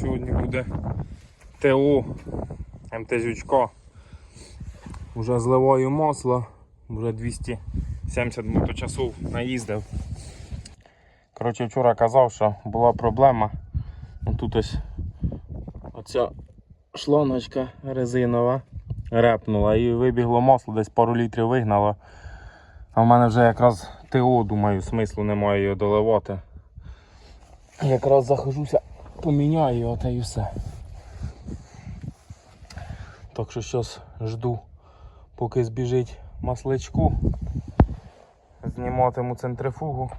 Сьогодні буде ТО МТЗючка. Уже зливаю масло, вже 270 моточасов наїздив. Коротше, вчора казав, що була проблема. Тут ось оця шлоночка резинова репнула і вибігло масло, десь пару літрів вигнало. А в мене вже якраз ТО, думаю, смислу немає його доливати. Якраз захожуся, поміняю його і все. Так що зараз жду, поки збіжить масличку. Зніматиму центрифугу,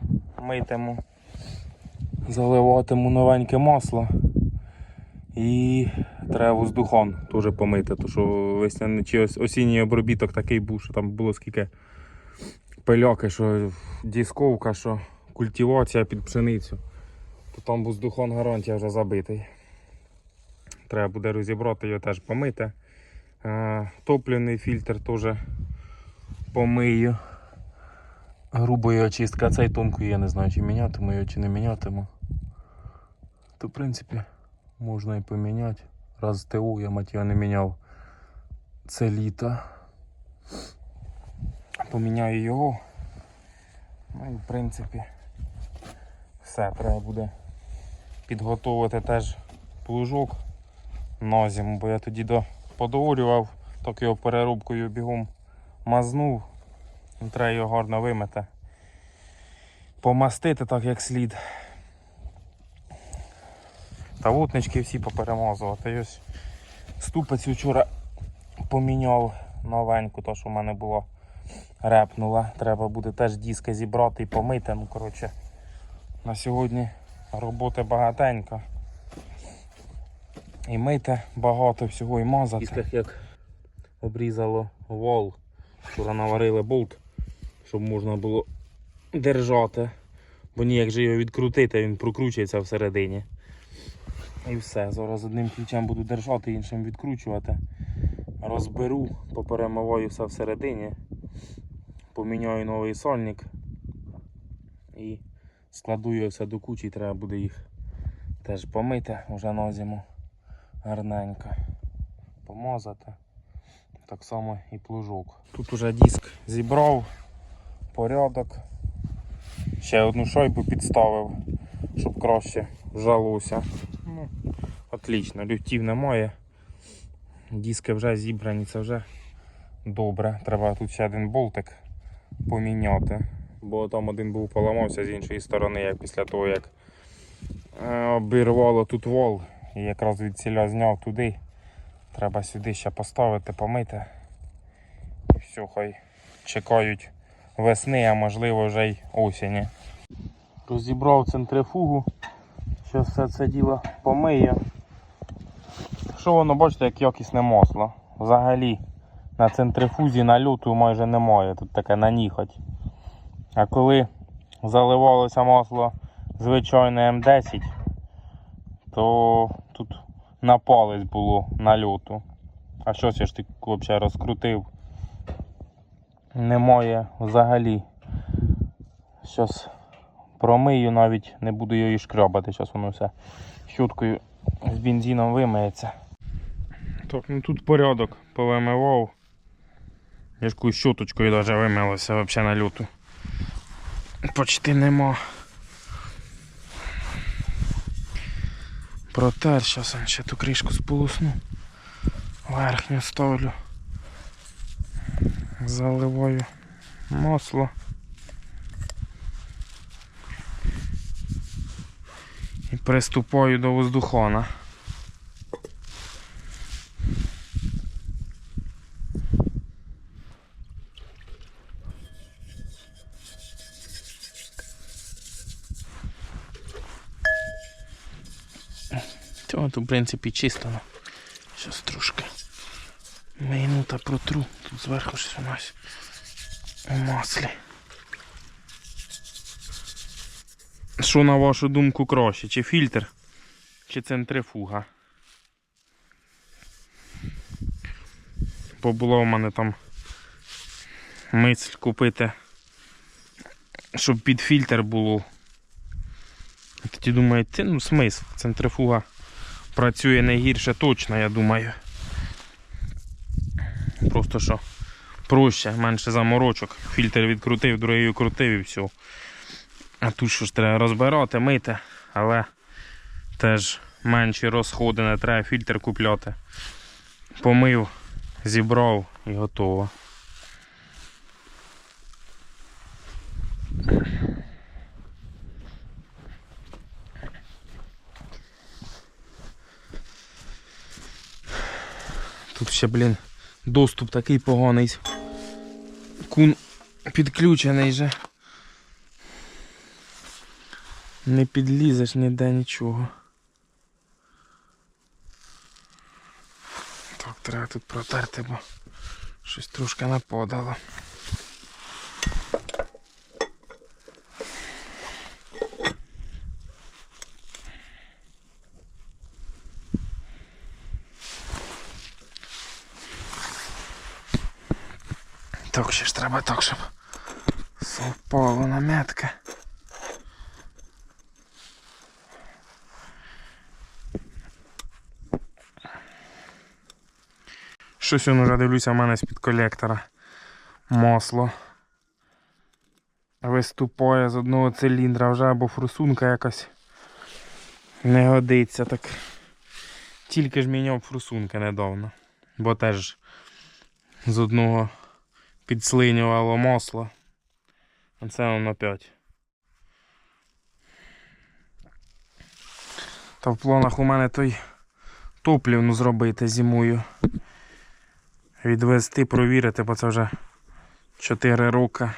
митиму, заливатиму новеньке масло. І треба воздухон теж помити, тому що весняний чи осінній обробіток такий був, що там було скільки пильоки, що дісковка, що культивація під пшеницю. Там воздухон гарантія вже забитий. Треба буде розібрати його теж помити. Е, Топливний фільтр теж помию. Грубої очистки, а цей тонкою я не знаю, чи мінятиму його, чи не мінятиму. То в принципі можна і поміняти. Раз ТУ я мать його не міняв це літо. Поміняю його. Ну і в принципі все, треба буде підготувати теж плужок на зиму, бо я тоді до подоволював, так його перерубкою бігом мазнув. Треба його гарно вимити. Помастити так як слід. Та вутнички всі поперемазувати. Ось ступець вчора поміняв новеньку, то що в мене було репнула. Треба буде теж диски зібрати і помити. Ну, коротше, на сьогодні роботи багатенько. І мити багато всього і мазати. Після як обрізало вол, вчора наварили болт, щоб можна було держати. Бо ніяк же його відкрутити, він прокручується всередині. І все. Зараз одним ключем буду держати, іншим відкручувати. Розберу, поперемиваю все всередині, поміняю новий сольник і складу його все до кучі, треба буде їх теж помити вже на зиму гарненько. Помазати. Так само і плужок. Тут уже диск зібрав, порядок. Ще одну шайбу підставив, щоб краще вжалося. Ну, отлично, люфтів немає. Диски вже зібрані, це вже добре. Треба тут ще один болтик поміняти. Бо там один був поламався з іншої сторони, як після того як е, обірвало тут вол. І якраз від ціля зняв туди. Треба сюди ще поставити, помити. І все, хай чекають весни, а можливо вже й осені. Розібрав центрифугу. Зараз все це діло помию. Що воно бачите, як якісне масло. Взагалі на центрифузі нальоту майже немає. Тут таке наніхать. А коли заливалося масло звичайне М10, то тут на палець було нальоту. А щось я ж так взагалі розкрутив. Немає взагалі. Щас промию, навіть не буду її шкрябати, зараз воно все щуткою з бензином вимиється. Так, ну тут порядок повимивав. Я ж якоюсь щоточкою навіть вимилося взагалі на люту. Почти нема. Протер, зараз я ще ту кришку сполосну. Верхню ставлю. Заливаю масло. І приступаю до воздухона. Тут, в принципі, чисто. ну. Щас трошки минута протру. Тут зверху щось у нас у маслі. Що на вашу думку краще? Чи фільтр, чи центрифуга? Бо була у мене там мисль купити, щоб під фільтр було. Тоді думаю, ти ну смисл, центрифуга працює не гірше точно, я думаю. Просто що проще, менше заморочок. Фільтр відкрутив, другий відкрутив і все. А тут що ж треба розбирати, мити, але теж менші розходи, не треба фільтр купляти. Помив, зібрав і готово. Ще, блін, доступ такий поганий. Кун підключений же. Не підлізеш ніде нічого. Так, треба тут протерти, бо щось трошки нападало. Так, ще ж треба так, щоб совпало на. Щось він уже дивлюся, в мене з-під колектора. Масло. Виступає з одного циліндра вже або форсунка якась не годиться так. Тільки ж міняв форсунки недавно. Бо теж з одного підслинювало масло. А це воно опять. Та в планах у мене той топлівну зробити зимою. Відвести, провірити, бо це вже 4 роки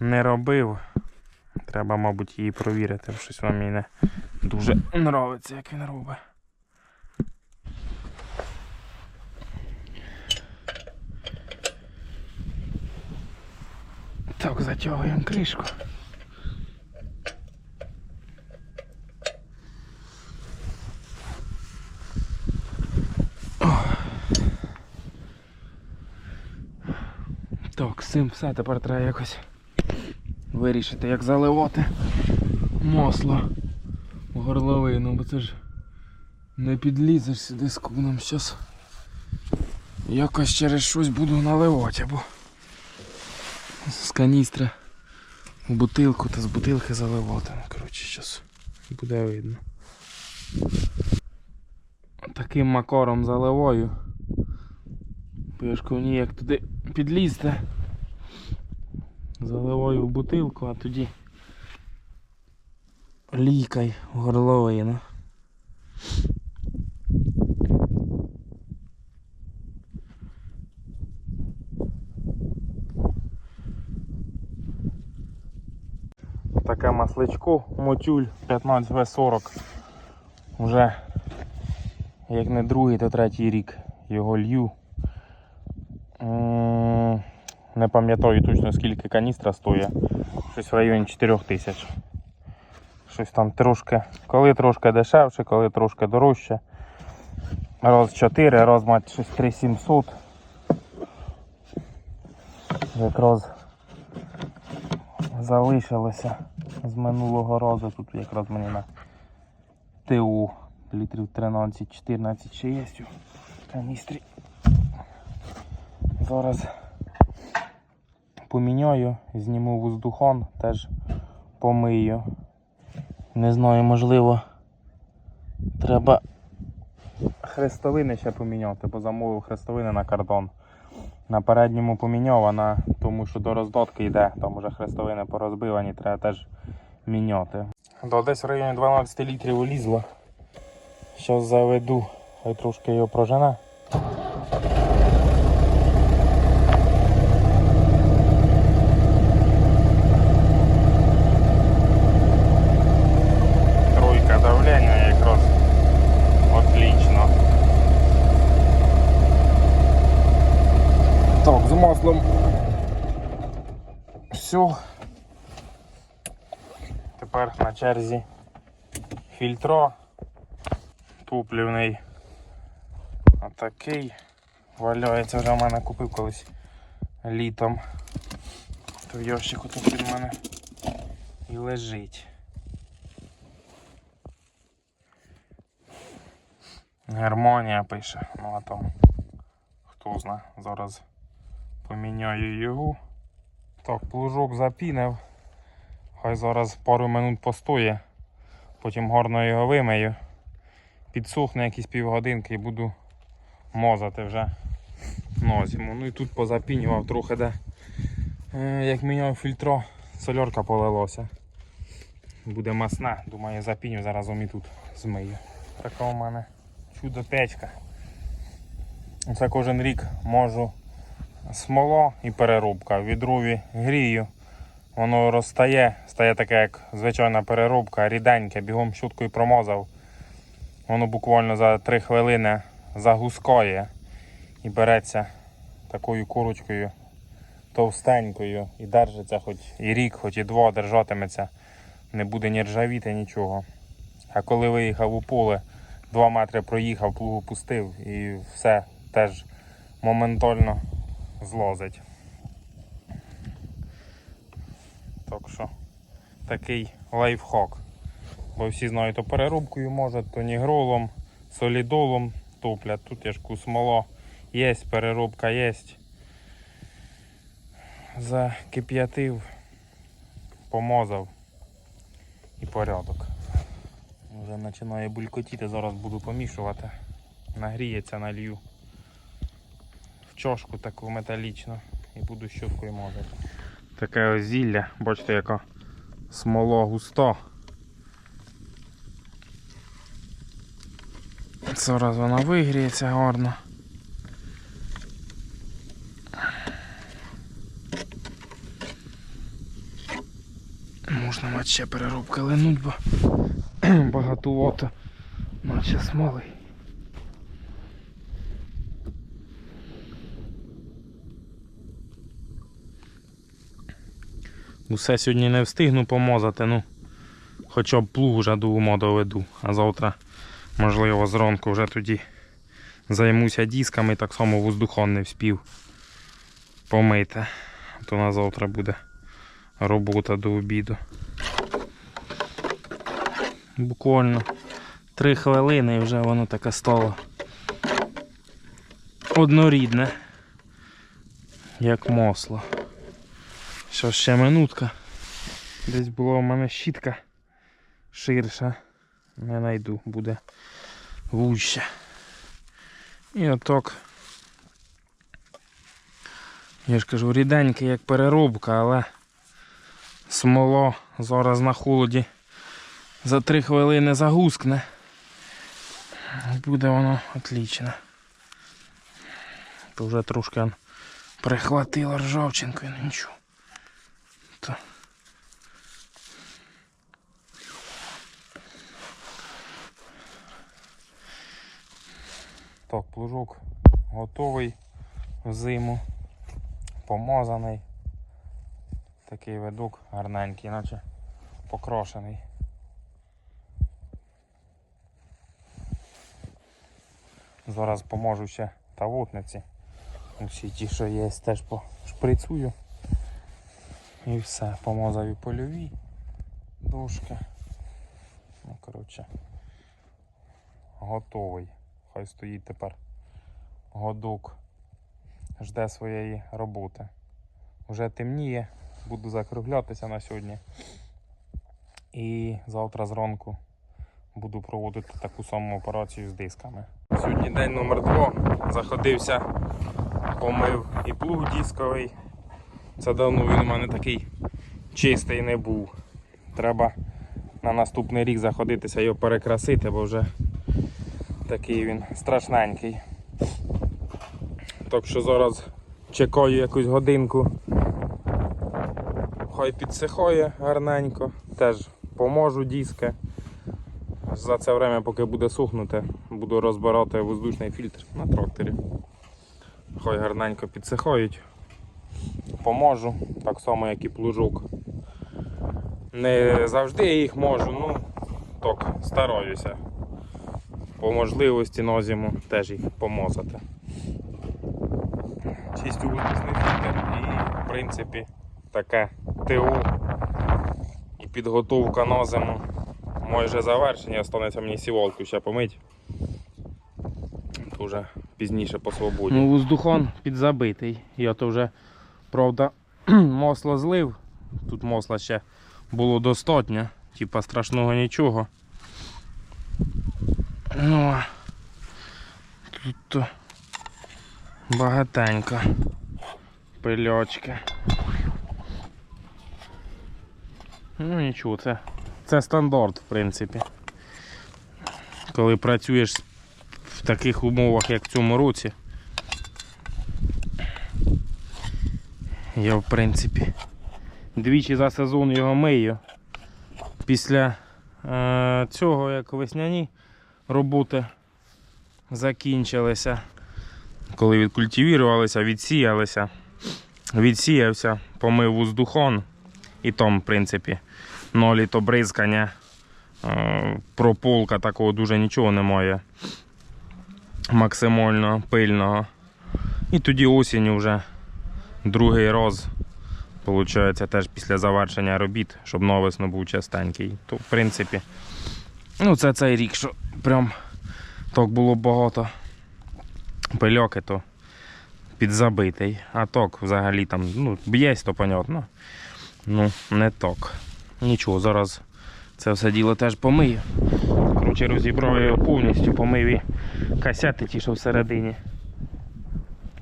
не робив. Треба, мабуть, її провірити, щось вам мені не дуже подобається, як він робить. Так, затягуємо кришку. Так, з цим все тепер треба якось вирішити, як заливати масло в горловину, бо це ж не підлізеш сюди з куном. Щас якось через щось буду наливати або з каністри в бутилку та з бутилки заливати. Коротше, зараз буде видно. Таким макором заливаю. Бо ніяк туди підлізти. Заливаю в бутилку, а тоді лікай горловину. Таке масличко, мотюль 15В40. Вже як не другий, то третій рік його лью. Не пам'ятаю точно скільки каністра стоїть. Щось в районі 4 тисяч. Щось там трошки, коли трошки дешевше, коли трошки дорожче. Раз 4, раз мать щось 3700. Якраз залишилося з минулого разу. Тут якраз мені на ТУ літрів 13-14 ще є у каністрі. Зараз поміняю, зніму воздухон, теж помию. Не знаю, можливо, треба хрестовини ще поміняти, бо замовив хрестовини на кордон. На передньому поміньована, тому, що до роздотки йде, там уже хрестовини порозбивані, треба теж міняти. До десь в районі 12 літрів улізла. Зараз заведу, трошки його прожене. Тройка давлення якраз отлично. Так, з маслом. Все. Тепер на черзі фільтро топлівний. Отакий. Валяється вже в мене купив колись літом. То в ящику тут в мене і лежить. Германія пише. Там хто знає. Зараз поміняю його. Так, плужок запінив. Хай зараз пару минут постоє. Потім гарно його вимию. Підсохне якісь півгодинки і буду мозати вже на зиму. Ну і тут позапінював трохи де. Е, Як міняв фільтро, сольорка полилося. Буде масна, думаю, запіню зараз і тут змию. Така у мене чудо печка. Це кожен рік можу смола і переробка. В відруві грію. Воно розтає, стає таке, як звичайна переробка, ріденьке, бігом щуткою промозав. Воно буквально за 3 хвилини загускає і береться такою курочкою товстенькою і держиться хоч і рік, хоч і два держатиметься. Не буде ні ржавіти, нічого. А коли виїхав у поле, 2 метри проїхав, плугу пустив і все теж моментально злозить. Так що такий лайфхак. Бо всі знають, то переробкою можуть, то нігролом, солідолом топлять. Тут я ж ку смола є, переробка є. Закип'ятив, помазав і порядок. Вже починає булькотіти, зараз буду помішувати. Нагріється, налью в чашку таку металічну і буду щоткою мазати. Таке ось зілля, бачите, яка смола густа. Зараз вона вигріється гарно. Можна мати ще переробки линуть, бо багатувато, наче смоли. Усе сьогодні не встигну помазати, ну хоча б плуг вже до ума доведу, а завтра, можливо, зранку вже тоді займуся дисками, так само воздухон не вспів помити. То на завтра буде робота до обіду. Буквально 3 хвилини і вже воно таке стало однорідне, як масло. Що ще минутка. Десь була у мене щітка ширша. Не знайду, буде вужче. І отак. Я ж кажу, ріденький як переробка, але смоло зараз на холоді за 3 хвилини загускне. Буде воно отлично. То вже трошки прихватило ржавчинкою, ну нічого. Так, плужок готовий в зиму, помазаний. Такий видок гарненький, наче покрошений. Зараз поможу ще тавутниці. Всі ті, що є, теж пошприцую. І все, помазав і польові дошки. Ну, коротше, готовий. Хай стоїть тепер годок, жде своєї роботи. Вже темніє, буду закруглятися на сьогодні. І завтра зранку буду проводити таку саму операцію з дисками. Сьогодні день номер 2 Заходився, помив і плуг дисковий. Це давно він у мене такий чистий не був. Треба на наступний рік заходитися його перекрасити, бо вже такий він страшненький. Так що зараз чекаю якусь годинку. Хай підсихає гарненько, теж поможу диски. За це время, поки буде сухнути, буду розбирати воздушний фільтр на тракторі. Хай гарненько підсихають. Поможу, так само як і плужок. Не завжди їх можу, ну так, стараюся. По можливості на зиму теж їх помозати. Воздушний фільтр і в принципі таке ТУ і підготовка на зиму майже завершення, останеться мені сівалку ще помить. вже пізніше по свободі. Ну, воздухон підзабитий. Я то вже, правда, масло злив. Тут масла ще було достатньо, типа страшного нічого. Ну, а тут то багатенько. Пильочки. Ну нічого, це, це стандарт, в принципі. Коли працюєш в таких умовах, як в цьому році. Я, в принципі, двічі за сезон його мию. Після е, цього, як весняні роботи закінчилися, коли відкультивірувалися, відсіялися, відсіявся, помив воздухон. І там, в принципі, нолі то бризкання, е, прополка такого дуже нічого немає. Максимально пильного. І тоді осінь вже другий раз, виходить, теж після завершення робіт, щоб навесно був частенький. То, в принципі, ну це цей рік, що прям так було багато пильоки, то підзабитий. А ток взагалі там, ну, є, то понятно. Ну, не ток. Нічого, зараз це все діло теж помию. Коротше, розібрав його повністю, помив і касети ті, що всередині.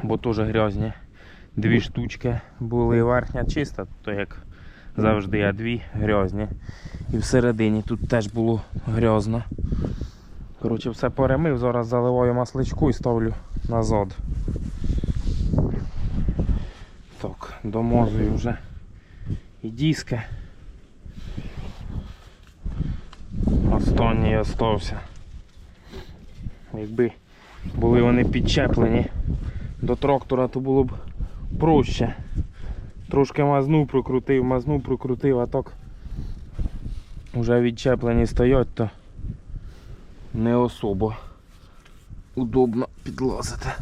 Бо теж грязні. Дві штучки були верхня чиста, то як завжди, а дві грязні. І всередині тут теж було грязно. Коротше, все перемив, зараз заливаю масличку і ставлю назад. Так, домазую вже і диски. Останній остався. Якби були вони підчеплені до трактора, то було б проще. Трошки мазну прокрутив, мазну прокрутив, а так вже відчеплені стоять, то не особо удобно підлазити.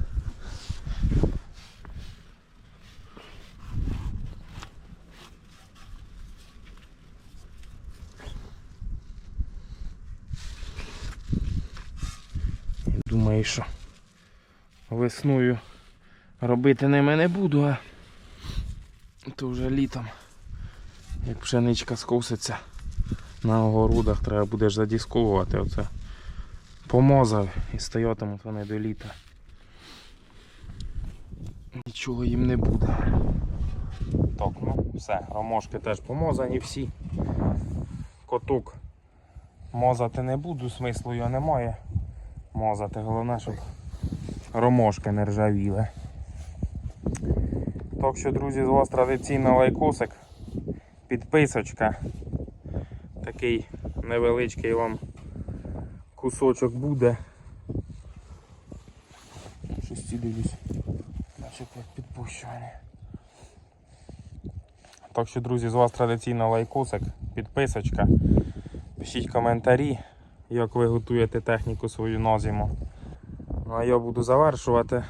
Думаю, що весною робити ними не буду, а то вже літом, як пшеничка скоситься на огородах, треба буде ж задісковувати оце. Помазав і стоятимуть вони до літа. Нічого їм не буде. Так, ну все, ромошки теж помазані всі. Коток мазати не буду, смислу його немає мазати. Головне, щоб ромошки не ржавіли. Так що, друзі, з вас традиційно лайкосик, підписочка. Такий невеличкий вам кусочок буде. Щось ці дивлюсь. Наче як підпущувані. Так що, друзі, з вас традиційно лайкосик, підписочка. Пишіть коментарі, як ви готуєте техніку свою на зиму. Ну а я буду завершувати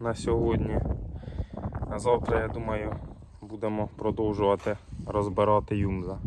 на сьогодні. А завтра, я думаю, будемо продовжувати розбирати юмза.